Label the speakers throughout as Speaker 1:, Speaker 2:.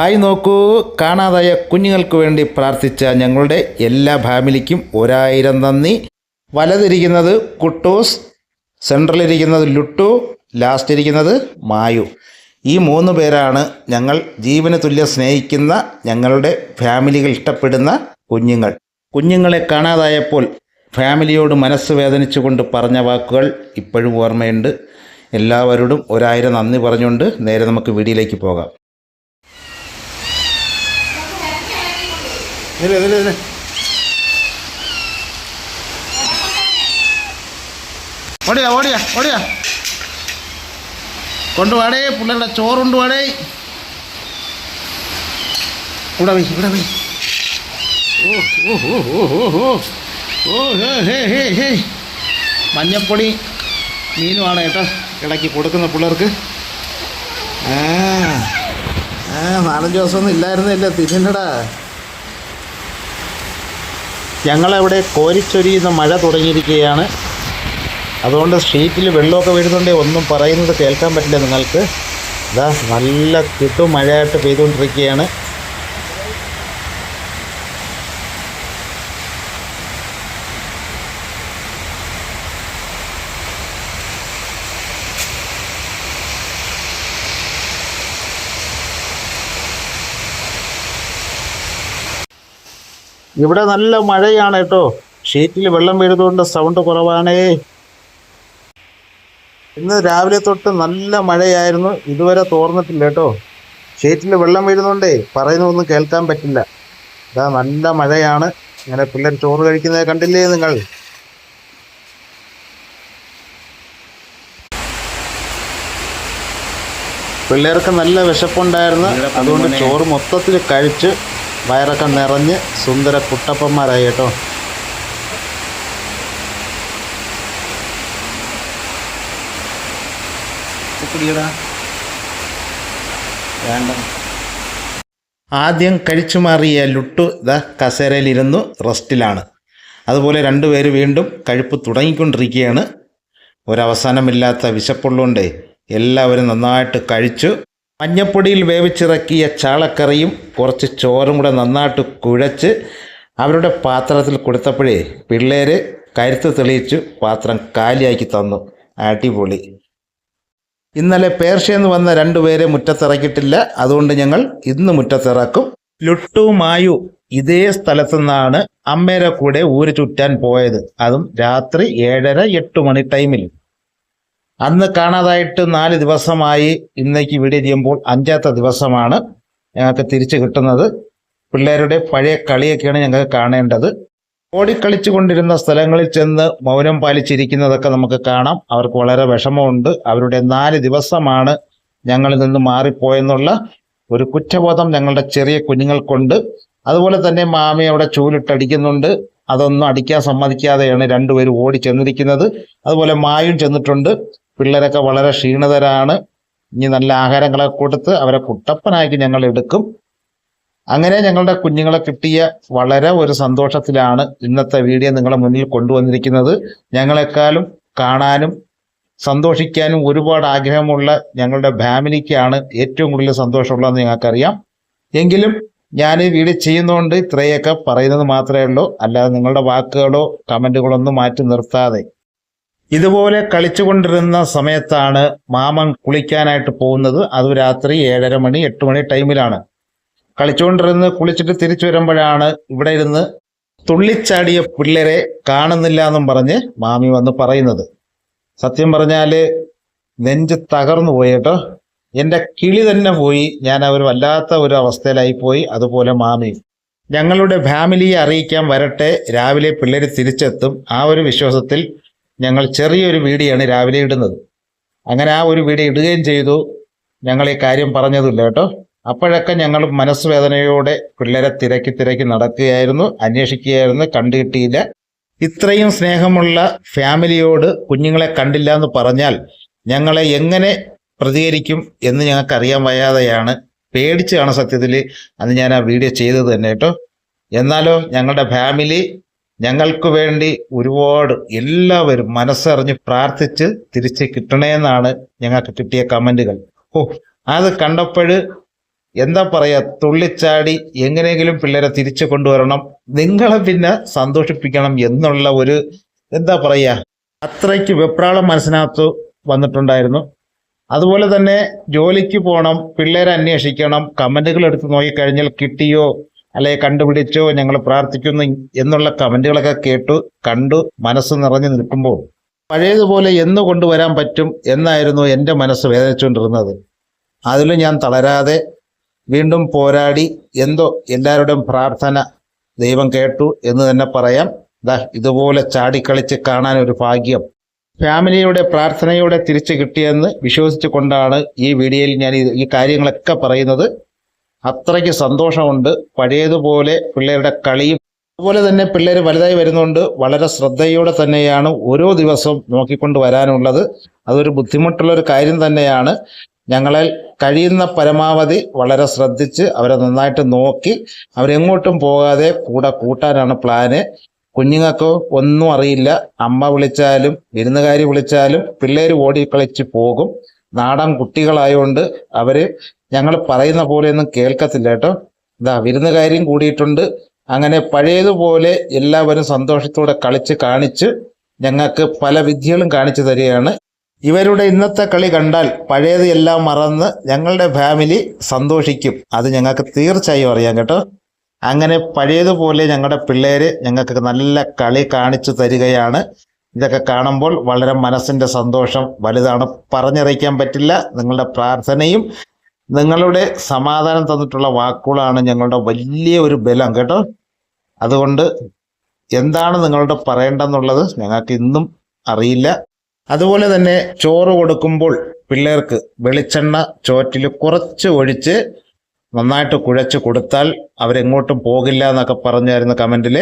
Speaker 1: Hi നോക്കൂ. കാണാതായ കുഞ്ഞുങ്ങൾക്ക് വേണ്ടി പ്രാർത്ഥിച്ച ഞങ്ങളുടെ എല്ലാ ഫാമിലിക്കും ഒരായിരം നന്ദി. വലതിരിക്കുന്നത് കുട്ടൂസ് സെൻട്രലിരിക്കുന്നത് ലുട്ടു ലാസ്റ്റ് ഇരിക്കുന്നത് മായു. ഈ മൂന്ന് പേരാണ് ഞങ്ങൾ ജീവന് തുല്യം സ്നേഹിക്കുന്ന ഞങ്ങളുടെ ഫാമിലികൾ ഇഷ്ടപ്പെടുന്ന കുഞ്ഞുങ്ങൾ. കുഞ്ഞുങ്ങളെ കാണാതായപ്പോൾ ഫാമിലിയോട് മനസ്സ് വേദനിച്ചുകൊണ്ട് പറഞ്ഞ വാക്കുകൾ ഇപ്പോഴും ഓർമ്മയുണ്ട്. എല്ലാവരോടും ഒരായിരം നന്ദി പറഞ്ഞുകൊണ്ട് നേരെ നമുക്ക് വീഡിയോയിലേക്ക് പോകാം. നില നില നില. ഓടിയാ ഓടിയാ ഓടിയാ. കൊണ്ടുപോടേ പിള്ളേരുടെ ചോറുണ്ട് കൊണ്ടുപോടേ ഇവിടെ പോയി ഇവിടെ പോയി മഞ്ഞപ്പൊടി മീനുമാണ് കേട്ടോ ഇടയ്ക്ക് കൊടുക്കുന്ന പിള്ളേർക്ക്. ആ നാലഞ്ച് ദിവസമൊന്നും ഇല്ലായിരുന്നില്ല തിരിഞ്ഞടാ ഞങ്ങളവിടെ കോരിച്ചൊരിയുന്ന മഴ തുടങ്ങിയിരിക്കുകയാണ്. അതുകൊണ്ട് സ്ട്രീറ്റിൽ വെള്ളമൊക്കെ വീഴുന്നുണ്ട് ഒന്നും പറയുന്നത് കേൾക്കാൻ പറ്റില്ല നിങ്ങൾക്ക്. ഇതാ നല്ല കിട്ടും മഴയായിട്ട് പെയ്തുകൊണ്ടിരിക്കുകയാണ്. ഇവിടെ നല്ല മഴയാണ് കേട്ടോ. ഷീറ്റിൽ വെള്ളം വീഴുന്നതുകൊണ്ട് സൗണ്ട് കുറവാണേ. ഇന്ന് രാവിലെ തൊട്ട് നല്ല മഴയായിരുന്നു. ഇതുവരെ തോർന്നിട്ടില്ല കേട്ടോ. ഷീറ്റിൽ വെള്ളം വീഴുന്നുണ്ടേ പറയുന്നതൊന്നും കേൾക്കാൻ പറ്റില്ല. ഇതാ നല്ല മഴയാണ്. ഇങ്ങനെ പിള്ളേർ ചോറ് കഴിക്കുന്നത് കണ്ടില്ലേ നിങ്ങൾ? പിള്ളേർക്ക് നല്ല വിശപ്പുണ്ടായിരുന്നു. അതുകൊണ്ട് ചോറ് മൊത്തത്തിൽ കഴിച്ച് വയറൊക്കെ നിറഞ്ഞ് സുന്ദര കുട്ടപ്പന്മാരായി കേട്ടോ. വേണ്ട. ആദ്യം കഴിച്ചു മാറിയ ലുട്ടു ദ കസേരയിലിരുന്നു റെസ്റ്റിലാണ്. അതുപോലെ രണ്ടുപേര് വീണ്ടും കഴിപ്പ് തുടങ്ങിക്കൊണ്ടിരിക്കുകയാണ്. ഒരവസാനമില്ലാത്ത വിശപ്പുള്ളതുകൊണ്ട് എല്ലാവരും നന്നായിട്ട് കഴിച്ചു. മഞ്ഞപ്പൊടിയിൽ വേവിച്ചിറക്കിയ ചാളക്കറിയും കുറച്ച് ചോറും കൂടെ നന്നായിട്ട് കുഴച്ച് അവരുടെ പാത്രത്തിൽ കൊടുത്തപ്പോഴേ പിള്ളേർ കരുത്ത് തെളിയിച്ചു പാത്രം കാലിയാക്കി തന്നു. അടിപൊളി. ഇന്നലെ പേർഷ്യന്ന് വന്ന രണ്ടുപേരെ മുറ്റത്തിറക്കിയിട്ടില്ല. അതുകൊണ്ട് ഞങ്ങൾ ഇന്ന് മുറ്റത്തിറക്കും. ലുട്ടു മായു ഇതേ സ്ഥലത്തു നിന്നാണ് അമ്മേരെ കൂടെ ഊര് ചുറ്റാൻ പോയത്. അതും രാത്രി ഏഴര എട്ട് മണി ടൈമിൽ. അന്ന് കാണാതായിട്ട് നാല് ദിവസമായി ഇന്നേക്ക് വീഡിയോ ചെയ്യുമ്പോൾ അഞ്ചാമത്തെ ദിവസമാണ്. ഞങ്ങൾക്ക് തിരിച്ചു കിട്ടുന്നത് പിള്ളേരുടെ പഴയ കളിയൊക്കെയാണ് ഞങ്ങൾക്ക് കാണേണ്ടത്. ഓടിക്കളിച്ചു കൊണ്ടിരുന്ന സ്ഥലങ്ങളിൽ ചെന്ന് മൗനം പാലിച്ചിരിക്കുന്നതൊക്കെ നമുക്ക് കാണാം. അവർക്ക് വളരെ വിഷമമുണ്ട്. അവരുടെ നാല് ദിവസമാണ് ഞങ്ങളിൽ നിന്ന് മാറിപ്പോയെന്നുള്ള ഒരു കുറ്റബോധം ഞങ്ങളുടെ ചെറിയ കുഞ്ഞുങ്ങൾക്കുണ്ട്. അതുപോലെ തന്നെ മാമി അവിടെ ചൂലിട്ടടിക്കുന്നുണ്ട്. അതൊന്നും അടിക്കാൻ സമ്മതിക്കാതെയാണ് രണ്ടുപേരും ഓടി ചെന്നിരിക്കുന്നത്. അതുപോലെ മായും ചെന്നിട്ടുണ്ട്. പിള്ളേരൊക്കെ വളരെ ക്ഷീണിതരാണ്. ഇനി നല്ല ആഹാരങ്ങളെ കൊടുത്ത് അവരെ കുട്ടപ്പനാക്കി ഞങ്ങൾ എടുക്കും. അങ്ങനെ ഞങ്ങളുടെ കുഞ്ഞുങ്ങളെ കിട്ടിയ വളരെ ഒരു സന്തോഷത്തിലാണ് ഇന്നത്തെ വീഡിയോ നിങ്ങളുടെ മുന്നിൽ കൊണ്ടുവന്നിരിക്കുന്നത്. ഞങ്ങളെക്കാളും കാണാനും സന്തോഷിക്കാനും ഒരുപാട് ആഗ്രഹമുള്ള ഞങ്ങളുടെ ഫാമിലിക്കാണ് ഏറ്റവും കൂടുതൽ സന്തോഷമുള്ളതെന്ന് ഞങ്ങൾക്കറിയാം. എങ്കിലും ഞാൻ ഈ വീഡിയോ ചെയ്യുന്നതുകൊണ്ട് ഇത്രയൊക്കെ പറയുന്നത് മാത്രമേ ഉള്ളൂ. അല്ലാതെ നിങ്ങളുടെ വാക്കുകളോ കമന്റുകളോ ഒന്നും മാറ്റി നിർത്താതെ. ഇതുപോലെ കളിച്ചുകൊണ്ടിരുന്ന സമയത്താണ് മാമൻ കുളിക്കാനായിട്ട് പോകുന്നത്. അത് രാത്രി ഏഴര മണി എട്ട് മണി ടൈമിലാണ്. കളിച്ചുകൊണ്ടിരുന്ന് കുളിച്ചിട്ട് തിരിച്ചു വരുമ്പോഴാണ് ഇവിടെ ഇരുന്ന് തുള്ളിച്ചാടിയ പിള്ളേരെ കാണുന്നില്ല എന്നും പറഞ്ഞ് മാമി വന്ന് പറയുന്നത്. സത്യം പറഞ്ഞാൽ നെഞ്ച് തകർന്നു പോയി കേട്ടോ. എന്റെ കിളി തന്നെ പോയി. ഞാൻ അവർ വല്ലാത്ത ഒരു അവസ്ഥയിലായി പോയി. അതുപോലെ മാമി. ഞങ്ങളുടെ ഫാമിലിയെ അറിയിക്കാൻ വരട്ടെ. രാവിലെ പിള്ളേർ തിരിച്ചെത്തും. ആ ഒരു വിശ്വാസത്തിൽ ഞങ്ങൾ ചെറിയൊരു വീഡിയോയാണ് രാവിലെ ഇടുന്നത്. അങ്ങനെ ആ ഒരു വീഡിയോ ഇടുകയും ചെയ്തു. ഞങ്ങൾ ഈ കാര്യം പറഞ്ഞതില്ല കേട്ടോ. അപ്പോഴൊക്കെ ഞങ്ങൾ മനസ്സുവേദനയോടെ പിള്ളേരെ തിരക്കി തിരക്കി നടക്കുകയായിരുന്നു അന്വേഷിക്കുകയായിരുന്നു കണ്ടുകിട്ടിയില്ല. ഇത്രയും സ്നേഹമുള്ള ഫാമിലിയോട് കുഞ്ഞുങ്ങളെ കണ്ടില്ല എന്ന് പറഞ്ഞാൽ ഞങ്ങളെ എങ്ങനെ പ്രതികരിക്കും എന്ന് ഞങ്ങൾക്ക് അറിയാൻ വയ്യാതെയാണ്. പേടിച്ചാണ് സത്യത്തിൽ അന്ന് ഞാൻ ആ വീഡിയോ ചെയ്തത് തന്നെ കേട്ടോ. എന്നാലോ ഞങ്ങളുടെ ഫാമിലി ഞങ്ങൾക്ക് വേണ്ടി ഒരുപാട് എല്ലാവരും മനസ്സറിഞ്ഞ് പ്രാർത്ഥിച്ച് തിരിച്ച് കിട്ടണേന്നാണ് ഞങ്ങൾക്ക് കിട്ടിയ കമന്റുകൾ ഓ അത് കണ്ടപ്പോൾ എന്താ പറയുക തുള്ളിച്ചാടി എങ്ങനെയെങ്കിലും പിള്ളേരെ തിരിച്ചു കൊണ്ടുവരണം നിങ്ങളെ പിന്നെ സന്തോഷിപ്പിക്കണം എന്നുള്ള ഒരു എന്താ പറയുക അത്രയ്ക്ക് വെപ്രാളം മനസ്സിനകത്ത് വന്നിട്ടുണ്ടായിരുന്നു. അതുപോലെ തന്നെ ജോലിക്ക് പോകണം പിള്ളേരെ അന്വേഷിക്കണം കമന്റുകൾ എടുത്ത് നോക്കിക്കഴിഞ്ഞാൽ കിട്ടിയോ അല്ലെ കണ്ടുപിടിച്ചോ ഞങ്ങൾ പ്രാർത്ഥിക്കുന്നു എന്നുള്ള കമന്റുകളൊക്കെ കേട്ടു കണ്ടു മനസ്സ് നിറഞ്ഞു നിൽക്കുമ്പോൾ പഴയതുപോലെ എന്ന് കൊണ്ടുവരാൻ പറ്റും എന്നായിരുന്നു എന്റെ മനസ്സ് വേദനിച്ചുകൊണ്ടിരുന്നത്. അതിലും ഞാൻ തളരാതെ വീണ്ടും പോരാടി എന്തോ എല്ലാവരുടെയും പ്രാർത്ഥന ദൈവം കേട്ടു എന്ന് തന്നെ പറയാം. ദാ ഇതുപോലെ ചാടിക്കളിച്ച് കാണാൻ ഒരു ഭാഗ്യം. ഫാമിലിയുടെ പ്രാർത്ഥനയോടെ തിരിച്ചു കിട്ടിയെന്ന് വിശ്വസിച്ചു കൊണ്ടാണ് ഈ വീഡിയോയിൽ ഞാൻ ഈ കാര്യങ്ങളൊക്കെ പറയുന്നത്. അത്രയ്ക്ക് സന്തോഷമുണ്ട്. പഴയതുപോലെ പിള്ളേരുടെ കളിയും അതുപോലെ തന്നെ പിള്ളേർ വലുതായി വരുന്നുണ്ട് വളരെ ശ്രദ്ധയോടെ തന്നെയാണ് ഓരോ ദിവസവും നോക്കിക്കൊണ്ട് വരാനുള്ളത്. അതൊരു ബുദ്ധിമുട്ടുള്ള ഒരു കാര്യം തന്നെയാണ്. ഞങ്ങളെ കഴിയുന്ന പരമാവധി വളരെ ശ്രദ്ധിച്ച് അവരെ നന്നായിട്ട് നോക്കി അവരെങ്ങോട്ടും പോകാതെ കൂടെ കൂട്ടാനാണ് പ്ലാന്. കുഞ്ഞുങ്ങൾക്ക് ഒന്നും അറിയില്ല. അമ്മ വിളിച്ചാലും വിരുന്നുകാരി വിളിച്ചാലും പിള്ളേർ ഓടി കളിച്ച് പോകും. നാടൻ കുട്ടികളായതുകൊണ്ട് അവർ ഞങ്ങൾ പറയുന്ന പോലെയൊന്നും കേൾക്കത്തില്ല കേട്ടോ. ഇതാ വിരുന്നുകാരിയും കൂടിയിട്ടുണ്ട്. അങ്ങനെ പഴയതുപോലെ എല്ലാവരും സന്തോഷത്തോടെ കളിച്ച് കാണിച്ച് ഞങ്ങൾക്ക് പല വിദ്യകളും കാണിച്ചു തരികയാണ്. ഇവരുടെ ഇന്നത്തെ കളി കണ്ടാൽ പഴയത് എല്ലാം മറന്ന് ഞങ്ങളുടെ ഫാമിലി സന്തോഷിക്കും. അത് ഞങ്ങൾക്ക് തീർച്ചയായും അറിയാം കേട്ടോ. അങ്ങനെ പഴയതുപോലെ ഞങ്ങളുടെ പിള്ളേര് ഞങ്ങൾക്ക് നല്ല കളി കാണിച്ചു തരികയാണ്. ഇതൊക്കെ കാണുമ്പോൾ വളരെ മനസ്സിന്റെ സന്തോഷം വലുതാണ്. പറഞ്ഞറിയിക്കാൻ പറ്റില്ല. നിങ്ങളുടെ പ്രാർത്ഥനയും നിങ്ങളുടെ സമാധാനം തന്നിട്ടുള്ള വാക്കുകളാണ് ഞങ്ങളുടെ വലിയ ഒരു ബലം കേട്ടോ. അതുകൊണ്ട് എന്താണ് നിങ്ങളുടെ പറയേണ്ടെന്നുള്ളത് ഞങ്ങൾക്ക് ഇന്നും അറിയില്ല. അതുപോലെ തന്നെ ചോറ് കൊടുക്കുമ്പോൾ പിള്ളേർക്ക് വെളിച്ചെണ്ണ ചോറ്റിൽ കുറച്ച് ഒഴിച്ച് നന്നായിട്ട് കുഴച്ച് കൊടുത്താൽ അവരെങ്ങോട്ടും പോകില്ല എന്നൊക്കെ പറഞ്ഞായിരുന്നു കമന്റിൽ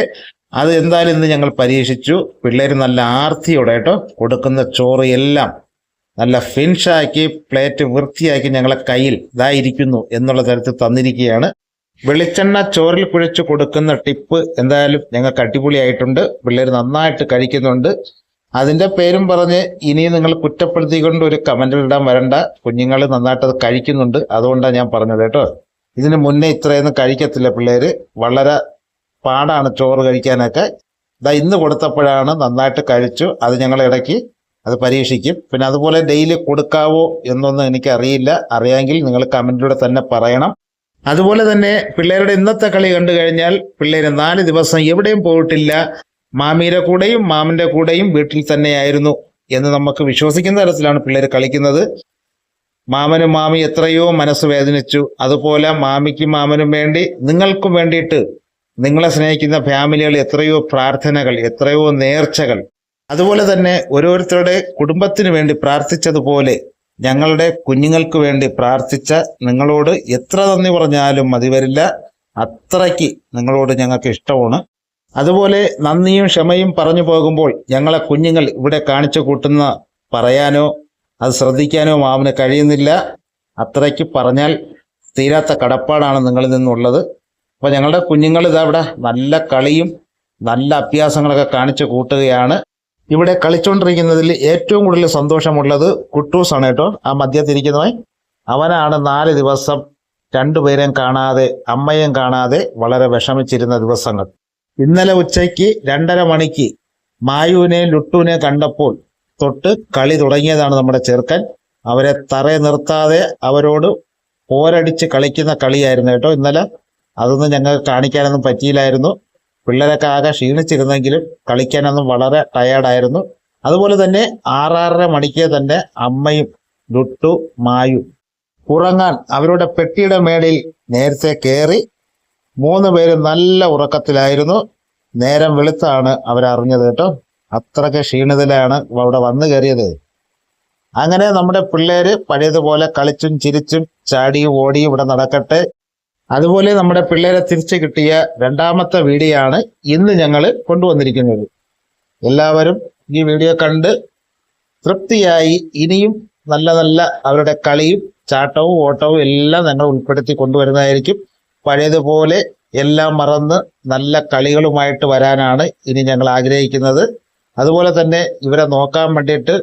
Speaker 1: അത് എന്തായാലും ഇന്ന് ഞങ്ങൾ പരീക്ഷിച്ചു. പിള്ളേർ നല്ല ആർത്തിയോടെ കേട്ടോ കൊടുക്കുന്ന ചോറ് എല്ലാം നല്ല ഫിൻഷാക്കി പ്ലേറ്റ് വൃത്തിയാക്കി ഞങ്ങളെ കയ്യിൽ ഇതായിരിക്കുന്നു എന്നുള്ള തരത്തിൽ തന്നിരിക്കുകയാണ്. വെളിച്ചെണ്ണ ചോറിൽ കുഴച്ച് കൊടുക്കുന്ന ടിപ്പ് എന്തായാലും ഞങ്ങൾക്ക് അടിപൊളിയായിട്ടുണ്ട്. പിള്ളേർ നന്നായിട്ട് കഴിക്കുന്നുണ്ട്. അതിന്റെ പേരും പറഞ്ഞ് ഇനി നിങ്ങൾ കുറ്റപ്പെടുത്തിക്കൊണ്ട് ഒരു കമന്റിൽ ഇടാൻ വരണ്ട. കുഞ്ഞുങ്ങൾ നന്നായിട്ട് അത് കഴിക്കുന്നുണ്ട്. അതുകൊണ്ടാണ് ഞാൻ പറഞ്ഞത് കേട്ടോ. ഇതിന് മുന്നേ ഇത്രയൊന്നും കഴിക്കത്തില്ല പിള്ളേർ വളരെ പാടാണ് ചോറ് കഴിക്കാനൊക്കെ. ഇതാ ഇന്ന് കൊടുത്തപ്പോഴാണ് നന്നായിട്ട് കഴിച്ചു. അത് ഞങ്ങൾ ഇടയ്ക്ക് അത് പരീക്ഷിക്കും. പിന്നെ അതുപോലെ ഡെയിലി കൊടുക്കാവോ എന്നൊന്നും എനിക്കറിയില്ല. അറിയാമെങ്കിൽ നിങ്ങൾ കമന്റിലൂടെ തന്നെ പറയണം. അതുപോലെ തന്നെ പിള്ളേരുടെ ഇന്നത്തെ കളി കണ്ടു കഴിഞ്ഞാൽ പിള്ളേര് നാല് ദിവസം എവിടെയും പോയിട്ടില്ല. മാമിയുടെ കൂടെയും മാമന്റെ കൂടെയും വീട്ടിൽ തന്നെയായിരുന്നു എന്ന് നമുക്ക് വിശ്വസിക്കുന്ന തരത്തിലാണ് പിള്ളേർ കളിക്കുന്നത്. മാമനും മാമി എത്രയോ മനസ്സ് വേദനിച്ചു. അതുപോലെ മാമിക്കും മാമനും വേണ്ടി നിങ്ങൾക്കും വേണ്ടിയിട്ട് നിങ്ങളെ സ്നേഹിക്കുന്ന ഫാമിലികൾ എത്രയോ പ്രാർത്ഥനകൾ എത്രയോ നേർച്ചകൾ. അതുപോലെ തന്നെ ഓരോരുത്തരുടെ കുടുംബത്തിന് വേണ്ടി പ്രാർത്ഥിച്ചതുപോലെ ഞങ്ങളുടെ കുഞ്ഞുങ്ങൾക്ക് വേണ്ടി പ്രാർത്ഥിച്ച നിങ്ങളോട് എത്ര നന്ദി പറഞ്ഞാലും മതി വരില്ല. അത്രയ്ക്ക് നിങ്ങളോട് ഞങ്ങൾക്ക് ഇഷ്ടമാണ്. അതുപോലെ നന്ദിയും ക്ഷമയും പറഞ്ഞു പോകുമ്പോൾ ഞങ്ങളെ കുഞ്ഞുങ്ങൾ ഇവിടെ കാണിച്ചു കൂട്ടുന്ന പറയാനോ അത് ശ്രദ്ധിക്കാനോ മാമന് കഴിയുന്നില്ല. അത്രയ്ക്ക് പറഞ്ഞാൽ തീരാത്ത കടപ്പാടാണ് നിങ്ങളിൽ നിന്നുള്ളത്. അപ്പോൾ ഞങ്ങളുടെ കുഞ്ഞുങ്ങൾ ഇതാ നല്ല കളിയും നല്ല അഭ്യാസങ്ങളൊക്കെ കാണിച്ചു കൂട്ടുകയാണ്. ഇവിടെ കളിച്ചുകൊണ്ടിരിക്കുന്നതിൽ ഏറ്റവും കൂടുതൽ സന്തോഷമുള്ളത് കുട്ടൂസാണ് കേട്ടോ. ആ മധ്യത്തിരിക്കുന്നവൻ അവനാണ് നാല് ദിവസം രണ്ടുപേരെയും കാണാതെ അമ്മയും കാണാതെ വളരെ വിഷമിച്ചിരുന്ന ദിവസങ്ങൾ. ഇന്നലെ ഉച്ചയ്ക്ക് രണ്ടര മണിക്ക് മായുവിനെയും ലുട്ടുവിനെയും കണ്ടപ്പോൾ തൊട്ട് കളി തുടങ്ങിയതാണ് നമ്മുടെ ചെറുക്കൻ. അവരെ തറ നിർത്താതെ അവരോട് പോരടിച്ച് കളിക്കുന്ന കളിയായിരുന്നു കേട്ടോ ഇന്നലെ. അതൊന്നും ഞങ്ങൾക്ക് കാണിക്കാനൊന്നും പറ്റിയില്ലായിരുന്നു. പിള്ളേരൊക്കെ ആകെ ക്ഷീണിച്ചിരുന്നെങ്കിലും കളിക്കാനൊന്നും വളരെ ടയേർഡായിരുന്നു അതുപോലെ തന്നെ ആറാറര മണിക്ക് തന്നെ അമ്മയും ലുട്ടു മായും ഉറങ്ങാൻ അവരുടെ പെട്ടിയുടെ മേളിൽ നേരത്തെ കയറി മൂന്ന് പേരും നല്ല ഉറക്കത്തിലായിരുന്നു. നേരം വെളുത്താണ് അവരറിഞ്ഞത് കേട്ടോ. അത്രയ്ക്ക് ക്ഷീണിതലാണ് അവിടെ വന്നു കയറിയത്. അങ്ങനെ നമ്മുടെ പിള്ളേര് പഴയതുപോലെ കളിച്ചും ചിരിച്ചും ചാടിയും ഓടിയും ഇവിടെ നടക്കട്ടെ. അതുപോലെ നമ്മുടെ പിള്ളേരെ തിരിച്ചു കിട്ടിയ രണ്ടാമത്തെ വീഡിയോ ആണ് ഇന്ന് ഞങ്ങൾ കൊണ്ടുവന്നിരിക്കുന്നത്. എല്ലാവരും ഈ വീഡിയോ കണ്ട് തൃപ്തിയായി ഇനിയും നല്ല നല്ല അവരുടെ കളിയും ചാട്ടവും ഓട്ടവും എല്ലാം ഞങ്ങൾ ഉൾപ്പെടുത്തി കൊണ്ടുവരുന്നതായിരിക്കും. പഴയതുപോലെ എല്ലാം മറന്ന് നല്ല കളികളുമായിട്ട് വരാനാണ് ഇനി ഞങ്ങൾ ആഗ്രഹിക്കുന്നത്. അതുപോലെ തന്നെ ഇവരെ നോക്കാൻ വേണ്ടിയിട്ട്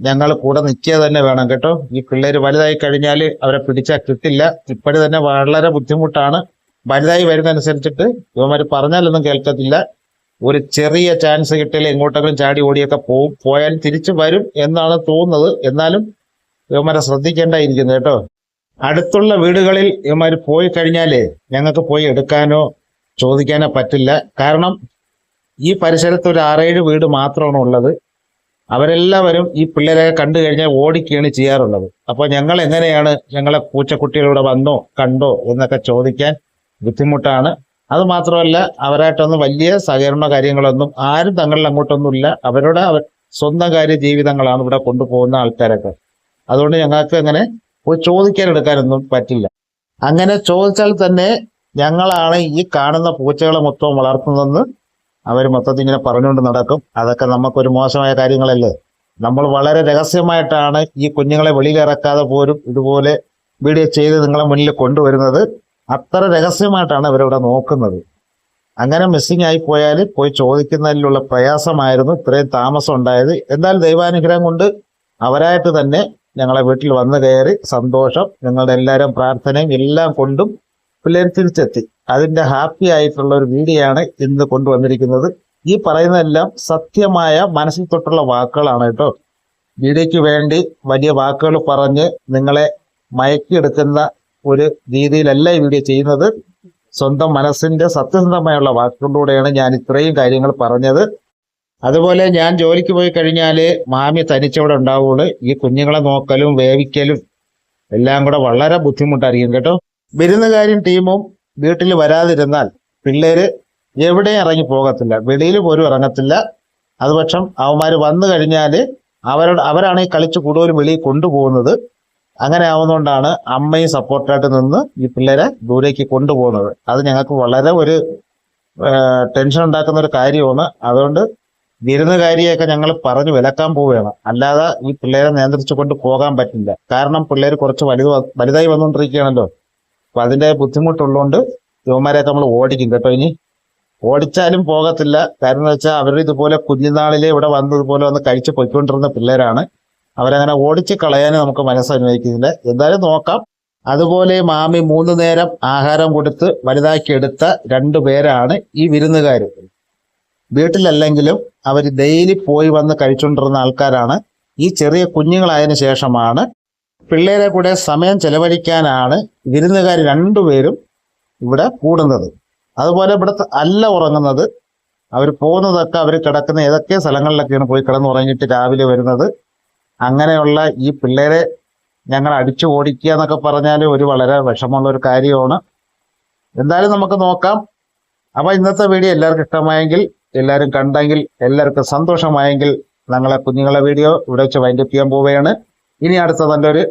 Speaker 1: ഞങ്ങൾ കൂടെ നിൽക്കുക തന്നെ വേണം കേട്ടോ. ഈ പിള്ളേർ വലുതായി കഴിഞ്ഞാൽ അവരെ പിടിച്ചാൽ കിട്ടില്ല. ഇപ്പോഴും തന്നെ വളരെ ബുദ്ധിമുട്ടാണ്. വലുതായി വരുന്നതനുസരിച്ചിട്ട് ഇവന്മാർ പറഞ്ഞാലൊന്നും കേൾക്കത്തില്ല. ഒരു ചെറിയ ചാൻസ് കിട്ടിയാൽ എങ്ങോട്ടെങ്കിലും ചാടി ഓടിയൊക്കെ പോവും. പോയാൽ തിരിച്ചു വരും എന്നാണ് തോന്നുന്നത്. എന്നാലും ഇവന്മാരെ ശ്രദ്ധിക്കേണ്ടായിരിക്കുന്നു കേട്ടോ. അടുത്തുള്ള വീടുകളിൽ ഇവന്മാർ പോയി കഴിഞ്ഞാലേ ഞങ്ങൾക്ക് പോയി എടുക്കാനോ ചോദിക്കാനോ പറ്റില്ല. കാരണം ഈ പരിസരത്ത് ഒരു ആറേഴ് വീട് മാത്രമാണ് ഉള്ളത്. അവരെല്ലാവരും ഈ പിള്ളേരെ കണ്ടു കഴിഞ്ഞാൽ ഓടിക്കുകയാണ് ചെയ്യാറുള്ളത്. അപ്പോൾ ഞങ്ങൾ എങ്ങനെയാണ് ഞങ്ങളെ പൂച്ചക്കുട്ടികളിവിടെ വന്നോ കണ്ടോ എന്നൊക്കെ ചോദിക്കാൻ ബുദ്ധിമുട്ടാണ്. അത് മാത്രമല്ല അവരായിട്ടൊന്നും വലിയ സഹകരണ കാര്യങ്ങളൊന്നും ആരും തങ്ങളിൽ അങ്ങോട്ടൊന്നുമില്ല. അവരുടെ അവർ സ്വന്തം കാര്യ ജീവിതങ്ങളാണ് ഇവിടെ കൊണ്ടുപോകുന്ന ആൾക്കാരൊക്കെ. അതുകൊണ്ട് ഞങ്ങൾക്ക് അങ്ങനെ പോയി ചോദിക്കാൻ എടുക്കാനൊന്നും പറ്റില്ല. അങ്ങനെ ചോദിച്ചാൽ തന്നെ ഞങ്ങളാണ് ഈ കാണുന്ന പൂച്ചകളെ മൊത്തം വളർത്തുന്നതെന്ന് അവർ മൊത്തത്തിൽ ഇങ്ങനെ പറഞ്ഞുകൊണ്ട് നടക്കും. അതൊക്കെ നമുക്കൊരു മോശമായ കാര്യങ്ങളല്ലേ? നമ്മൾ വളരെ രഹസ്യമായിട്ടാണ് ഈ കുഞ്ഞുങ്ങളെ വെളിയിൽ ഇറക്കാതെ പോലും ഇതുപോലെ വീഡിയോ ചെയ്ത് നിങ്ങളെ മുന്നിൽ കൊണ്ടുവരുന്നത്. അത്ര രഹസ്യമായിട്ടാണ് അവരവിടെ നോക്കുന്നത്. അങ്ങനെ മിസ്സിംഗ് ആയി പോയാൽ പോയി ചോദിക്കുന്നതിലുള്ള പ്രയാസമായിരുന്നു. ഇത്രയും താമസം ഉണ്ടായത്. എന്നാൽ ദൈവാനുഗ്രഹം കൊണ്ട് അവരായിട്ട് തന്നെ ഞങ്ങളെ വീട്ടിൽ വന്നു കയറി സന്തോഷം. ഞങ്ങളുടെ എല്ലാവരും പ്രാർത്ഥനയും എല്ലാം കൊണ്ടും പിള്ളേർ തിരിച്ചെത്തി. അതിന്റെ ഹാപ്പി ആയിട്ടുള്ള ഒരു വീഡിയോ ആണ് ഇന്ന് കൊണ്ടുവന്നിരിക്കുന്നത്. ഈ പറയുന്നതെല്ലാം സത്യമായ മനസ്സിൽ തൊട്ടുള്ള വാക്കുകളാണ് കേട്ടോ. വീഡിയോയ്ക്ക് വേണ്ടി വലിയ വാക്കുകൾ പറഞ്ഞ് നിങ്ങളെ മയക്കിയെടുക്കുന്ന ഒരു രീതിയിലല്ല ഈ വീഡിയോ ചെയ്യുന്നത്. സ്വന്തം മനസ്സിന്റെ സത്യസന്ധമായുള്ള വാക്കുകളിലൂടെയാണ് ഞാൻ ഇത്രയും കാര്യങ്ങൾ പറഞ്ഞത്. അതുപോലെ ഞാൻ ജോലിക്ക് പോയി കഴിഞ്ഞാൽ മാമി തനിച്ചവിടെ ഉണ്ടാവുള്ളൂ. ഈ കുഞ്ഞുങ്ങളെ നോക്കലും വേവിക്കലും എല്ലാം കൂടെ വളരെ ബുദ്ധിമുട്ടായിരിക്കും കേട്ടോ. വിരുന്നുകാരും ടീമും വീട്ടിൽ വരാതിരുന്നാൽ പിള്ളേര് എവിടെയും ഇറങ്ങി പോകത്തില്ല. വെളിയിൽ പോലും ഇറങ്ങത്തില്ല. അതുപക്ഷം അവന്മാർ വന്നു കഴിഞ്ഞാൽ അവരോട് അവരാണ് ഈ കളിച്ച് കൂടുതലും വെളിയിൽ കൊണ്ടുപോകുന്നത്. അങ്ങനെ ആവുന്നതുകൊണ്ടാണ് അമ്മയും സപ്പോർട്ടായിട്ട് നിന്ന് ഈ പിള്ളേരെ ദൂരേക്ക് കൊണ്ടുപോകുന്നത്. അത് ഞങ്ങൾക്ക് വളരെ ഒരു ടെൻഷൻ ഉണ്ടാക്കുന്ന ഒരു കാര്യമാണ്. അതുകൊണ്ട് വിരുന്നുകാരിയൊക്കെ ഞങ്ങൾ പറഞ്ഞു വിലക്കാൻ പോവുകയാണ്. അല്ലാതെ ഈ പിള്ളേരെ നിയന്ത്രിച്ചു കൊണ്ട് പോകാൻ പറ്റില്ല. കാരണം പിള്ളേർ കുറച്ച് വലുത് വലുതായി വന്നുകൊണ്ടിരിക്കുകയാണല്ലോ അപ്പൊ അതിന്റെ ബുദ്ധിമുട്ടുള്ളതുകൊണ്ട് യുവമാരെയൊക്കെ നമ്മൾ ഓടിക്കും. കേട്ടോ ഇനി ഓടിച്ചാലും പോകത്തില്ല. കാരണം എന്ന് വെച്ചാൽ അവർ ഇതുപോലെ കുഞ്ഞുനാളിലെ ഇവിടെ വന്നതുപോലെ വന്ന് കഴിച്ച് പൊയ്ക്കൊണ്ടിരുന്ന പിള്ളേരാണ്. അവരങ്ങനെ ഓടിച്ച് കളയാൻ നമുക്ക് മനസ്സനുവദിക്കുന്നില്ല എന്തായാലും നോക്കാം. അതുപോലെ മാമി മൂന്ന് നേരം ആഹാരം കൊടുത്ത് വലുതാക്കി എടുത്ത രണ്ടു പേരാണ് ഈ വിരുന്നുകാർ. വീട്ടിലല്ലെങ്കിലും അവർ ഡെയിലി പോയി വന്ന് കഴിച്ചുകൊണ്ടിരുന്ന ആൾക്കാരാണ്. ഈ ചെറിയ കുഞ്ഞുങ്ങളായതിനു ശേഷമാണ് പിള്ളേരെ കൂടെ സമയം ചെലവഴിക്കാനാണ് വിരുന്നുകാർ രണ്ടുപേരും ഇവിടെ കൂടുന്നത്. അതുപോലെ ഇവിടെ അല്ല ഉറങ്ങുന്നത്. അവർ പോകുന്നതൊക്കെ അവർ കിടക്കുന്ന ഏതൊക്കെ സ്ഥലങ്ങളിലൊക്കെയാണ് പോയി കിടന്ന് കിടന്നുറങ്ങിയിട്ട് രാവിലെ വരുന്നത്. അങ്ങനെയുള്ള ഈ പിള്ളേരെ ഞങ്ങൾ അടിച്ചു ഓടിക്കുക എന്നൊക്കെ പറഞ്ഞാൽ ഒരു വളരെ വിഷമമുള്ള ഒരു കാര്യമാണ്. എന്തായാലും നമുക്ക് നോക്കാം. അപ്പൊ ഇന്നത്തെ വീഡിയോ എല്ലാവർക്കും ഇഷ്ടമായെങ്കിൽ എല്ലാവരും കണ്ടെങ്കിൽ എല്ലാവർക്കും സന്തോഷമായെങ്കിൽ ഞങ്ങളെ കുഞ്ഞുങ്ങളെ വീഡിയോ ഇവിടെ വെച്ച് വൈൻഡപ്പ് ചെയ്യാൻ പോവുകയാണ്. ഇനി അടുത്ത നല്ലൊരു